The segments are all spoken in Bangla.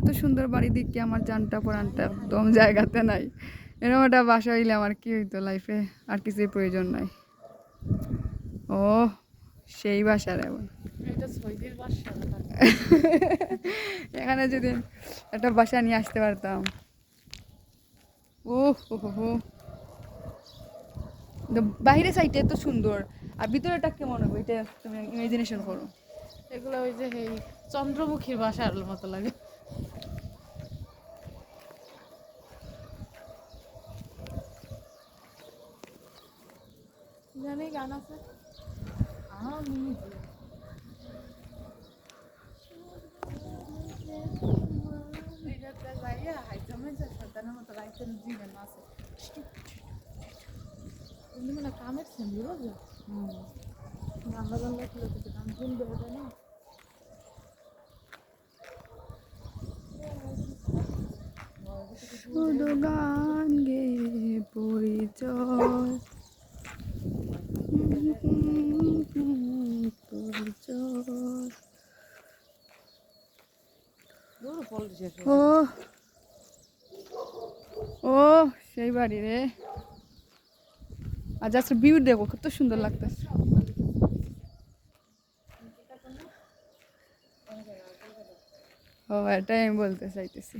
এত সুন্দর বাড়ি দেখি আমার জানটা পরানটা একদম জায়গাতে নাই। এরকম একটা বাসা হইলে আমার কি হইতো লাইফে আর কিছুই প্রয়োজন নাই। ও সেই বাসার এখন এখানে যদি একটা বাসা নিয়ে আসতে পারতাম। ও হো বাইরে সাইডে এত সুন্দর। আর ভিতরেটা কেমন হবে? এটা তুমি ইমাজিনেশন করো। এগুলো ওই যে এই চন্দ্রমুখীর বাসার মতো লাগে। জানি গান আছে? কামের সেন্দি বুঝলো গাঙ্গা গাঙ্গা ছিল কিছু না গে পরিচয় ও, সেই বাড়ি রে। আর জাস্ট ভিউ দেখো, কত সুন্দর লাগতেছে। ও, এটাই আমি বলতে চাইতেছি।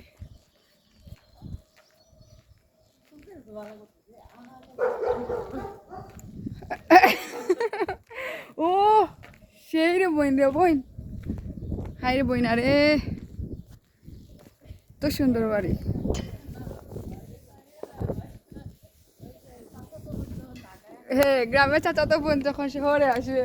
ও, সেই রে বইন রে বইন হাই রে বইন আরে। তো সুন্দর বাড়ি। হে, গ্রামের চাচা তো বোন যখন শহরে আসবে।